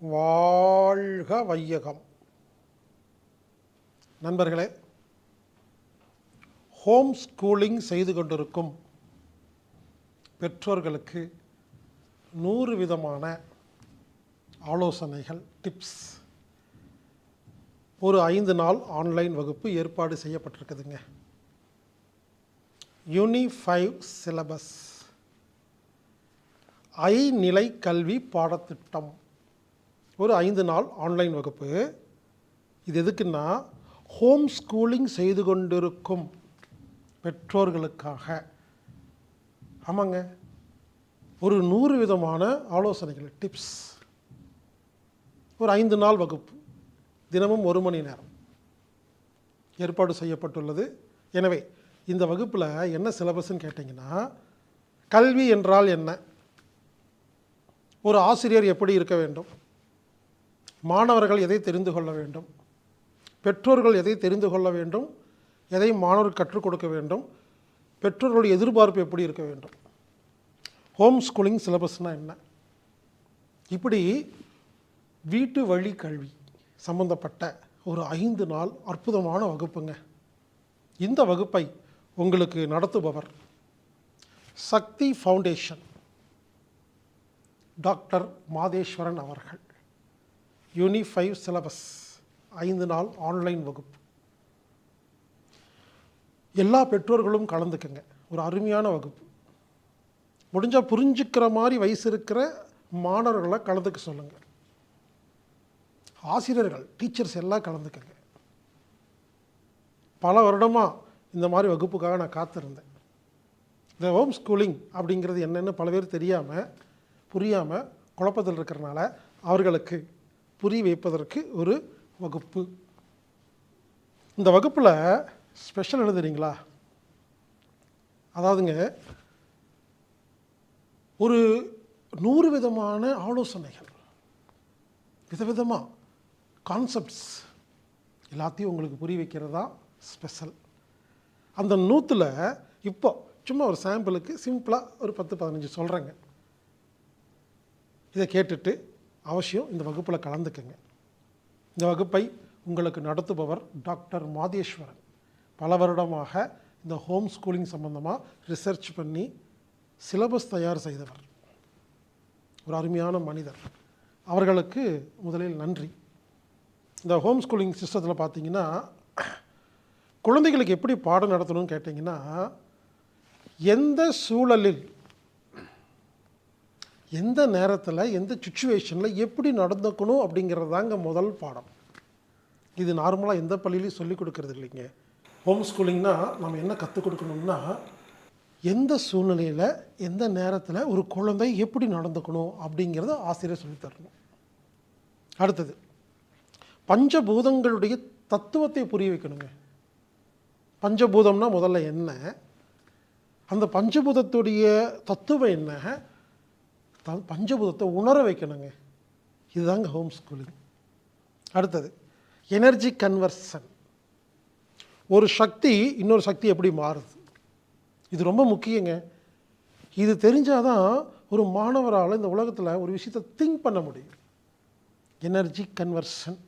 வாழ்க வையகம். நண்பர்களே ஹோம் ஸ்கூலிங் செய்து கொண்டிருக்கும் பெற்றோர்களுக்கு நூறு விதமான ஆலோசனைகள் டிப்ஸ் ஒரு ஐந்து நாள் ஆன்லைன் வகுப்பு ஏற்பாடு செய்யப்பட்டிருக்குதுங்க. யூனிஃபைவ் சிலபஸ் ஐநிலை கல்வி பாடத்திட்டம். ஒரு ஐந்து நாள் ஆன்லைன் வகுப்பு. இது எதுக்குன்னா ஹோம் ஸ்கூலிங் செய்து கொண்டிருக்கும் பெற்றோர்களுக்காக. ஆமாங்க. ஒரு நூறு விதமான ஆலோசனைகள் டிப்ஸ் ஒரு ஐந்து நாள் வகுப்பு. தினமும் ஒரு மணி நேரம். ஏற்பாடு செய்யப்பட்டுள்ளது. எனவே இந்த வகுப்பில் என்ன சிலபஸ்ன்னு கேட்டிங்கன்னா கல்வி என்றால் என்ன? ஒரு ஆசிரியர் எப்படி இருக்க வேண்டும்? மாணவர்கள் எதை தெரிந்து கொள்ள வேண்டும்? பெற்றோர்கள் எதை தெரிந்து கொள்ள வேண்டும்? எதை மாணவர்கள் கற்றுக் கொடுக்க வேண்டும்? பெற்றோர்களுடைய எதிர்பார்ப்பு எப்படி இருக்க வேண்டும்? ஹோம் ஸ்கூலிங் சிலபஸ்னால் என்ன? இப்படி வீட்டு வழி கல்வி சம்பந்தப்பட்ட ஒரு ஐந்து நாள் அற்புதமான வகுப்புங்க. இந்த வகுப்பை உங்களுக்கு நடத்துபவர் சக்தி ஃபவுண்டேஷன் டாக்டர் மாதேஸ்வரன் அவர்கள். யூனிஃபைவ் சிலபஸ் ஐந்து நாள் ஆன்லைன் வகுப்பு. எல்லா பெற்றோர்களும் கலந்துக்குங்க. ஒரு அருமையான வகுப்பு. முடிஞ்சால் புரிஞ்சுக்கிற மாதிரி வயசு இருக்கிற மாணவர்களை கலந்துக்க சொல்லுங்கள் ஆசிரியர்கள் டீச்சர்ஸ் எல்லாம் கலந்துக்கங்க. பல வருடமாக இந்த மாதிரி வகுப்புக்காக நான் காத்திருந்தேன். இந்த ஹோம் ஸ்கூலிங் அப்படிங்கிறது என்னென்னு பல பேர் தெரியாமல் புரியாமல் குழப்பத்தில் இருக்கிறனால அவர்களுக்கு புரிய வைப்பதற்கு ஒரு வகுப்பு. இந்த வகுப்பில் ஸ்பெஷல் எழுதுறீங்களா? அதாவதுங்க ஒரு நூறு விதமான ஆலோசனைகள் விதவிதமாக கான்செப்ட்ஸ் எல்லாத்தையும் உங்களுக்கு புரிய வைக்கிறது தான் ஸ்பெஷல் அந்த நூற்றில் இப்போ சும்மா ஒரு சாம்பிளுக்கு சிம்பிளாக ஒரு பத்து பதினஞ்சு சொல்கிறேங்க இதை கேட்டுட்டு அவசியம் இந்த வகுப்பில் கலந்துக்குங்க. இந்த வகுப்பை உங்களுக்கு நடத்துபவர் டாக்டர் மாதேஸ்வரன். பல வருடமாக இந்த ஹோம் ஸ்கூலிங் சம்பந்தமாக ரிசர்ச் பண்ணி சிலபஸ் தயார் செய்தவர். ஒரு அருமையான மனிதர். அவர்களுக்கு முதலில் நன்றி. இந்த ஹோம் ஸ்கூலிங் சிஸ்டத்தில் பார்த்தீங்கன்னா குழந்தைகளுக்கு எப்படி பாடம் நடத்தணும்னு கேட்டிங்கன்னா எந்த சூழலில் எந்த நேரத்தில் எந்த சுச்சுவேஷனில் எப்படி நடந்துக்கணும் அப்படிங்கிறது தாங்க முதல் பாடம். இது நார்மலாக எந்த பள்ளியிலையும் சொல்லிக் கொடுக்கறது இல்லைங்க. ஹோம் ஸ்கூலிங்னா நம்ம என்ன கற்றுக் கொடுக்கணும்னா எந்த சூழ்நிலையில் எந்த நேரத்தில் ஒரு குழந்தை எப்படி நடந்துக்கணும் அப்படிங்கிறத ஆசிரியர் சொல்லித் தரணும். அடுத்தது பஞ்சபூதங்களுடைய தத்துவத்தை புரிய வைக்கணுங்க. பஞ்சபூதம்னா முதல்ல என்ன? அந்த பஞ்சபூதத்துடைய தத்துவம் என்ன? அதாவது பஞ்சபூதத்தை உணர வைக்கணுங்க. இதுதாங்க ஹோம் ஸ்கூலிங் அடுத்தது எனர்ஜி கன்வர்சன் ஒரு சக்தி இன்னொரு சக்தி எப்படி மாறுது? இது ரொம்ப முக்கியங்க. இது தெரிஞ்சால் தான் ஒரு மாணவரால் இந்த உலகத்தில் ஒரு விஷயத்தை திங்க் பண்ண முடியும். எனர்ஜி கன்வர்ஷன்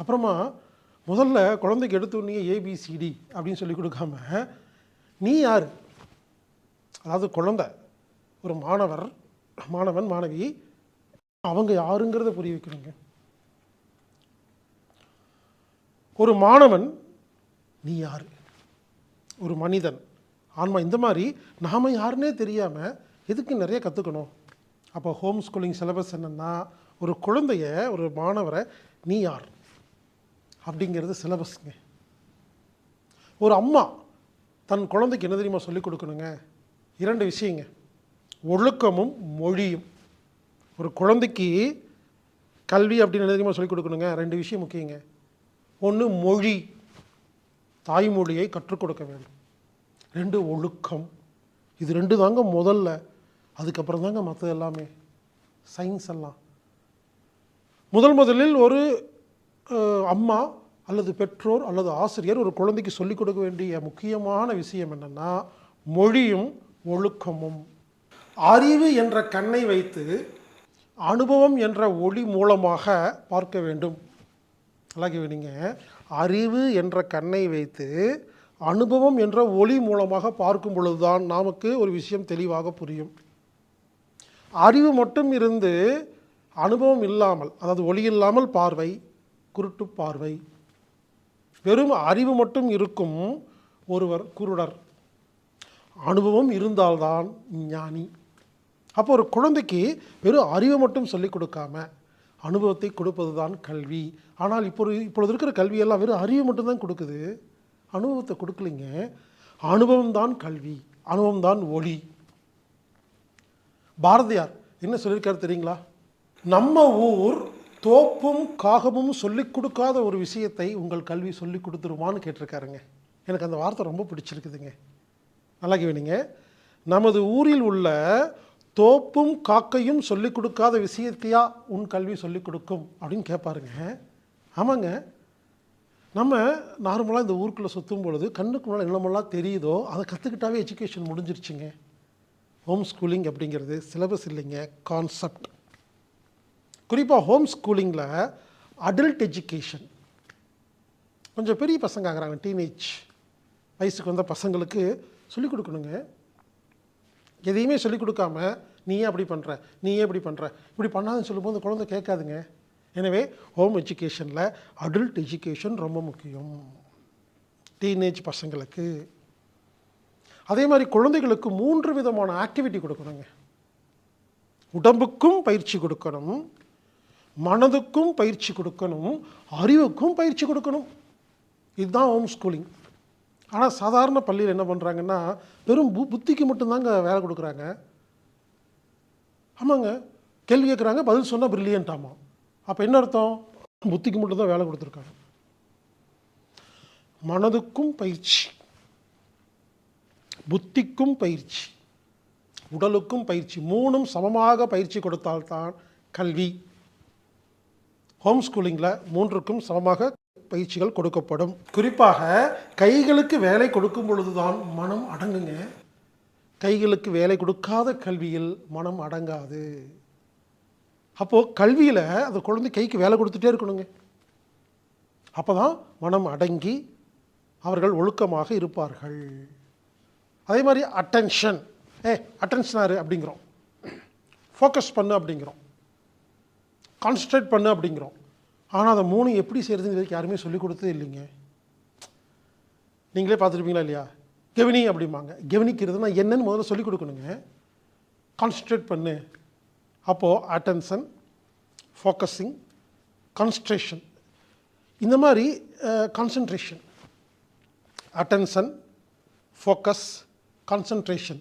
அப்புறமா முதல்ல குழந்தைக்கு எடுத்தோடனே ஏபிசிடி அப்படின்னு சொல்லி கொடுக்காம நீ யார்? அதாவது குழந்தை. ஒரு மாணவர் மாணவன் மாணவி அவங்க யாருங்கிறத புரிய வைக்கணுங்க. ஒரு மாணவன் நீ யார்? ஒரு மனிதன் ஆன்மா இந்த மாதிரி நாம் யாருன்னே தெரியாமல் எதுக்கு நிறைய கற்றுக்கணும் அப்போ ஹோம் ஸ்கூலிங் சிலபஸ் என்னென்னா ஒரு குழந்தைய ஒரு மாணவரை நீ யார்? அப்படிங்கிறது சிலபஸ்ங்க. ஒரு அம்மா தன் குழந்தைக்கு என்ன தெரியுமா சொல்லிக் கொடுக்கணுங்க? இரண்டு விஷயங்க. ஒழுக்கமும் மொழியும். ஒரு குழந்தைக்கு கல்வி அப்படின்னு என்ன சொல்லிக் கொடுக்கணுங்க. ரெண்டு விஷயம் முக்கியங்க. ஒன்று மொழி. தாய்மொழியை கற்றுக் கொடுக்க வேண்டும். ரெண்டு ஒழுக்கம். இது ரெண்டு தாங்க முதல்ல. அதுக்கப்புறம் தாங்க மற்றது எல்லாமே. சயின்ஸ் எல்லாம். முதல் முதலில் ஒரு அம்மா அல்லது பெற்றோர் அல்லது ஆசிரியர் ஒரு குழந்தைக்கு சொல்லிக் கொடுக்க வேண்டிய முக்கியமான விஷயம் என்னென்னா மொழியும் ஒழுக்கமும். அறிவு என்ற கண்ணை வைத்து அனுபவம் என்ற ஒளி மூலமாக பார்க்க வேண்டும். நல்லா கேவீங்க அறிவு என்ற கண்ணை வைத்து அனுபவம் என்ற ஒளி மூலமாக பார்க்கும் பொழுதுதான் நமக்கு ஒரு விஷயம் தெளிவாக புரியும். அறிவு மட்டும் இருந்து அனுபவம் இல்லாமல் அதாவது ஒளி இல்லாமல் பார்வை குருட்டு பார்வை. வெறும் அறிவு மட்டும் இருக்கும் ஒருவர் குருடர். அனுபவம் இருந்தால்தான் ஞானி. அப்போ ஒரு குழந்தைக்கு வெறும் அறிவை மட்டும் சொல்லிக் கொடுக்காம அனுபவத்தை கொடுப்பது தான் கல்வி. ஆனால் இப்போ இப்பொழுது இருக்கிற கல்வியெல்லாம் வெறும் அறிவு மட்டும்தான் கொடுக்குது. அனுபவத்தை கொடுக்கலைங்க. அனுபவம் தான் கல்வி. அனுபவம் தான் ஒளி. பாரதியார் என்ன சொல்லியிருக்காரு தெரியுங்களா? நம்ம ஊர் தோப்பும் காகமும் சொல்லிக் கொடுக்காத ஒரு விஷயத்தை உங்கள் கல்வி சொல்லிக் கொடுத்துருமான்னு கேட்டிருக்காருங்க. எனக்கு அந்த வார்த்தை ரொம்ப பிடிச்சிருக்குதுங்க. நல்லா கேவீங்க நமது ஊரில் உள்ள தோப்பும் காக்கையும் சொல்லிக் கொடுக்காத விஷயத்தையா உன் கல்வி சொல்லிக் கொடுக்கும் அப்படின்னு கேட்பாருங்க. ஆமாங்க. நம்ம நார்மலாக இந்த ஊருக்குள்ளே சுற்றும் பொழுது கண்ணுக்கு முன்னால் என்னமெல்லாம் தெரியுதோ அதை கற்றுக்கிட்டாவே எஜுகேஷன் முடிஞ்சிருச்சுங்க. ஹோம் ஸ்கூலிங் அப்படிங்கிறது சிலபஸ் இல்லைங்க கான்செப்ட் குறிப்பாக ஹோம் ஸ்கூலிங்கில் அடல்ட் எஜுகேஷன் கொஞ்சம் பெரிய பசங்க ஆகிறாங்க டீனேஜ் வயசுக்கு வந்த பசங்களுக்கு சொல்லிக் கொடுக்கணுங்க. எதையுமே சொல்லிக் கொடுக்காம நீ அப்படி பண்ணுற நீ இப்படி பண்ணுற இப்படி பண்ணாதுன்னு சொல்லும்போது குழந்தை கேட்காதுங்க. எனவே ஹோம் எஜுகேஷனில் அடல்ட் எஜுகேஷன் ரொம்ப முக்கியம். டீனேஜ் பசங்களுக்கு. அதே மாதிரி குழந்தைகளுக்கு மூன்று விதமான ஆக்டிவிட்டி கொடுக்கணுங்க. உடம்புக்கும் பயிற்சி கொடுக்கணும். மனதுக்கும் பயிற்சி கொடுக்கணும். அறிவுக்கும் பயிற்சி கொடுக்கணும். இதுதான் ஹோம் ஸ்கூலிங் ஆனால் சாதாரண பள்ளியில் என்ன பண்ணுறாங்கன்னா வெறும் பு புத்திக்கு மட்டும்தாங்க வேலை கொடுக்குறாங்க. ஆமாங்க. கேள்வி கேட்குறாங்க பதில் சொன்னால் பிரில்லியன்ட் ஆமாம் அப்போ என்ன அர்த்தம்? புத்திக்கு மட்டும்தான் வேலை கொடுத்துருக்காங்க. மனதுக்கும் பயிற்சி. புத்திக்கும் பயிற்சி. உடலுக்கும் பயிற்சி. மூணும் சமமாக பயிற்சி கொடுத்தால்தான் கல்வி. ஹோம் ஸ்கூலிங்கில் மூன்றுக்கும் சமமாக பயிற்சிகள் கொடுக்கப்படும். குறிப்பாக கைகளுக்கு வேலை கொடுக்கும் பொழுதுதான் மனம் அடங்குங்க. கைகளுக்கு வேலை கொடுக்காத கல்வியில் மனம் அடங்காது. அப்போது கல்வியில் அந்த குழந்தை கைக்கு வேலை கொடுத்துட்டே இருக்கணுங்க. அப்போ தான் மனம் அடங்கி அவர்கள் ஒழுக்கமாக இருப்பார்கள். அதே மாதிரி அட்டென்ஷன் ஏ அட்டென்ஷனாரு அப்படிங்கிறோம். ஃபோக்கஸ் பண்ணு அப்படிங்கிறோம். கான்சன்ட்ரேட் பண்ணு அப்படிங்கிறோம். ஆனால் அதை மூணு எப்படி செய்கிறதுன்னு யாருமே சொல்லிக் கொடுத்ததே இல்லைங்க. நீங்களே பார்த்துருப்பீங்களா இல்லையா? கெவினி அப்படிம்பாங்க. கெவனிக்கிறதுனா என்னன்னு முதல்ல சொல்லிக் கொடுக்கணுங்க. கான்சன்ட்ரேட் பண்ணு. அப்போது அட்டென்ஷன் ஃபோக்கஸிங் கான்சன்ட்ரேஷன் இந்த மாதிரி கான்சன்ட்ரேஷன் அட்டென்ஷன் ஃபோக்கஸ் கான்சன்ட்ரேஷன்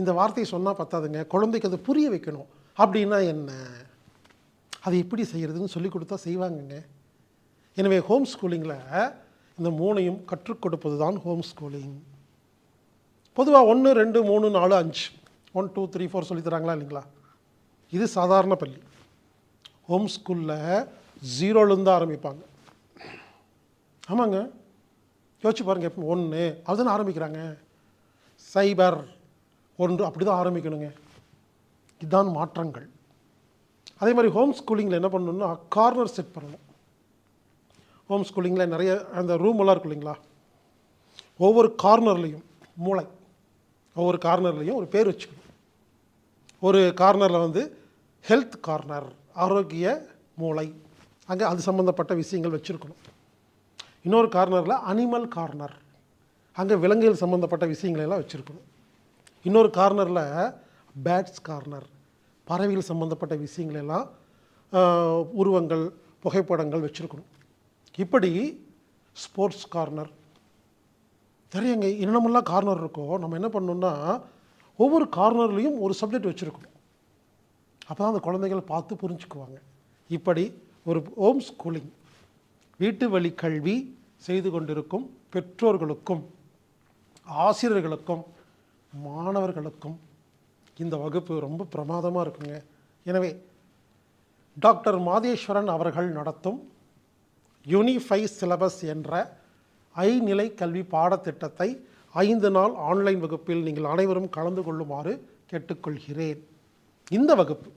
இந்த வார்த்தையை சொன்னால் பத்தாதுங்க. குழந்தைக்கு அதை புரிய வைக்கணும். அப்படின்னா என்ன? அதை எப்படி செய்கிறதுன்னு சொல்லி கொடுத்தா செய்வாங்கங்க. எனவே ஹோம் ஸ்கூலிங்கில் இந்த மூணையும் கற்றுக் கொடுப்பது தான் ஹோம் ஸ்கூலிங். பொதுவாக ஒன்று ரெண்டு மூணு நாலு அஞ்சு. ஒன் டூ த்ரீ ஃபோர் சொல்லி தராங்களா இல்லைங்களா? இது சாதாரண பள்ளி. ஹோம் ஸ்கூலில் ஜீரோலேருந்து ஆரம்பிப்பாங்க. ஆமாங்க. யோசிச்சு பாருங்கள் எப்போ ஒன்று அதுதானே ஆரம்பிக்கிறாங்க. சைபர் ஒன்று அப்படி தான் ஆரம்பிக்கணுங்க. இதுதான் மாற்றங்கள். அதே மாதிரி ஹோம் ஸ்கூலிங்கில் என்ன பண்ணணும்னா கார்னர் செட் பண்ணணும். ஹோம் ஸ்கூலிங்கில் நிறைய அந்த ரூம் எல்லாம் இருக்கும் இல்லைங்களா? ஒவ்வொரு கார்னர்லேயும் மூளை. ஒவ்வொரு கார்னர்லேயும் ஒரு பேர் வச்சுக்கணும். ஒரு கார்னரில் வந்து ஹெல்த் கார்னர் ஆரோக்கிய மூளை. அங்கே அது சம்மந்தப்பட்ட விஷயங்கள் வச்சுருக்கணும். இன்னொரு கார்னரில் அனிமல் கார்னர் அங்கே விலங்குகள் சம்மந்தப்பட்ட விஷயங்களை எல்லாம் வச்சுருக்கணும். இன்னொரு கார்னரில் பேட்ஸ் கார்னர் பறவைகள் சம்மந்தப்பட்ட விஷயங்கள் எல்லாம் உருவங்கள் புகைப்படங்கள் வச்சுருக்கணும். இப்படி ஸ்போர்ட்ஸ் கார்னர். நிறையங்க இன்னமெல்லாம் கார்னர் இருக்கோ நம்ம என்ன பண்ணோம்னா ஒவ்வொரு கார்னர்லேயும் ஒரு சப்ஜெக்ட் வச்சுருக்கணும். அப்போ தான் அந்த குழந்தைகள் பார்த்து புரிஞ்சுக்குவாங்க. இப்படி ஒரு ஹோம் ஸ்கூலிங் வீட்டு வழி கல்வி செய்து கொண்டிருக்கும் பெற்றோர்களுக்கும் ஆசிரியர்களுக்கும் மாணவர்களுக்கும் இந்த வகுப்பு ரொம்ப பிரமாதமாக இருக்குங்க. எனவே டாக்டர் மாதேஸ்வரன் அவர்கள் நடத்தும் யூனிஃபை சிலபஸ் என்ற ஐநிலை கல்வி பாடத்திட்டத்தை ஐந்து நாள் ஆன்லைன் வகுப்பில் நீங்கள் அனைவரும் கலந்து கொள்ளுமாறு கேட்டுக்கொள்கிறேன். இந்த வகுப்பு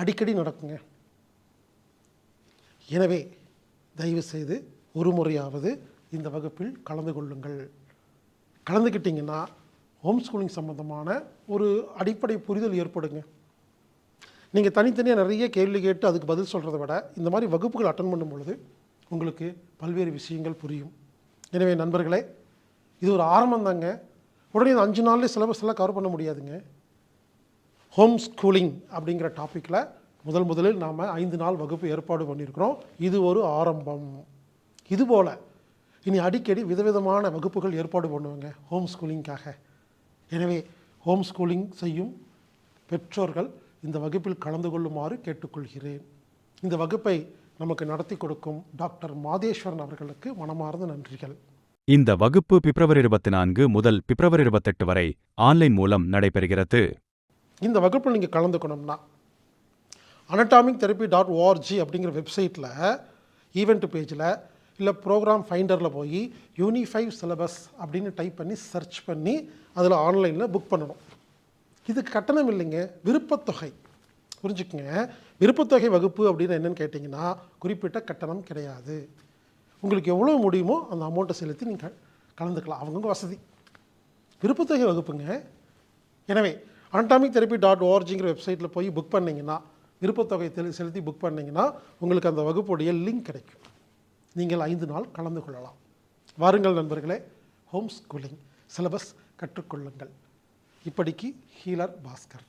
அடிக்கடி நடக்குங்க. எனவே தயவு செய்து ஒரு முறையாவது இந்த வகுப்பில் கலந்து கொள்ளுங்கள். கலந்துக்கிட்டிங்கன்னா ஹோம் ஸ்கூலிங் சம்மந்தமான ஒரு அடிப்படை புரிதல் ஏற்படுங்க. நீங்கள் தனித்தனியாக நிறைய கேள்வி கேட்டு அதுக்கு பதில் சொல்கிறத விட இந்த மாதிரி வகுப்புகள் அட்டன் பண்ணும் பொழுது உங்களுக்கு பல்வேறு விஷயங்கள் புரியும். எனவே நண்பர்களே இது ஒரு ஆரம்பம் தாங்க உடனே இந்த அஞ்சு நாள்லேயே சிலபஸ் எல்லாம் கவர் பண்ண முடியாதுங்க. ஹோம் ஸ்கூலிங் அப்படிங்கிற டாப்பிக்கில் முதல் முதலில் நாம் ஐந்து நாள் வகுப்பு ஏற்பாடு பண்ணியிருக்கிறோம். இது ஒரு ஆரம்பம். இதுபோல் இனி அடிக்கடி விதவிதமான வகுப்புகள் ஏற்பாடு பண்ணுவாங்க ஹோம் ஸ்கூலிங்காக எனவே ஹோம் ஸ்கூலிங் செய்யும் பெற்றோர்கள் இந்த வகுப்பில் கலந்து கொள்ளுமாறு கேட்டுக்கொள்கிறேன். இந்த வகுப்பை நமக்கு நடத்தி கொடுக்கும் டாக்டர் மாதேஸ்வரன் அவர்களுக்கு மனமார்ந்த நன்றிகள். இந்த வகுப்பு பிப்ரவரி இருபத்தி நான்கு முதல் பிப்ரவரி இருபத்தெட்டு வரை ஆன்லைன் மூலம் நடைபெறுகிறது. இந்த வகுப்பில் நீங்கள் கலந்துக்கணும்னா anatomic therapy டாட் ஓஆர்ஜி அப்படிங்கிற வெப்சைட்டில் ஈவெண்ட் பேஜில் இல்லை ப்ரோக்ராம் ஃபைண்டரில் போய் யூனிஃபைவ் சிலபஸ் அப்படின்னு டைப் பண்ணி சர்ச் பண்ணி அதில் ஆன்லைனில் புக் பண்ணணும். இதுக்கு கட்டணம் இல்லைங்க விருப்பத்தொகை. புரிஞ்சுக்கங்க? விருப்பத்தொகை வகுப்பு அப்படின்னு என்னென்னு கேட்டிங்கன்னா குறிப்பிட்ட கட்டணம் கிடையாது. உங்களுக்கு எவ்வளோ முடியுமோ அந்த அமௌண்ட்டை செலுத்தி நீங்கள் கலந்துக்கலாம். அவங்கவுங்க வசதி. விருப்பத்தொகை வகுப்புங்க. எனவே அன்டாமிக் தெரப்பி டாட் ஓஆர்ஜிங்கிற வெப்சைட்டில் போய் புக் பண்ணிங்கன்னா விருப்பத்தொகை தெளி- செலுத்தி புக் பண்ணிங்கன்னா உங்களுக்கு அந்த வகுப்புடைய லிங்க் கிடைக்கும். நீங்கள் ஐந்து நாள் கலந்து கொள்ளலாம். வாருங்கள் நண்பர்களே ஹோம் ஸ்கூலிங் சிலபஸ் கற்றுக்கொள்ளுங்கள். இப்படிக்கு ஹீலர் பாஸ்கர்.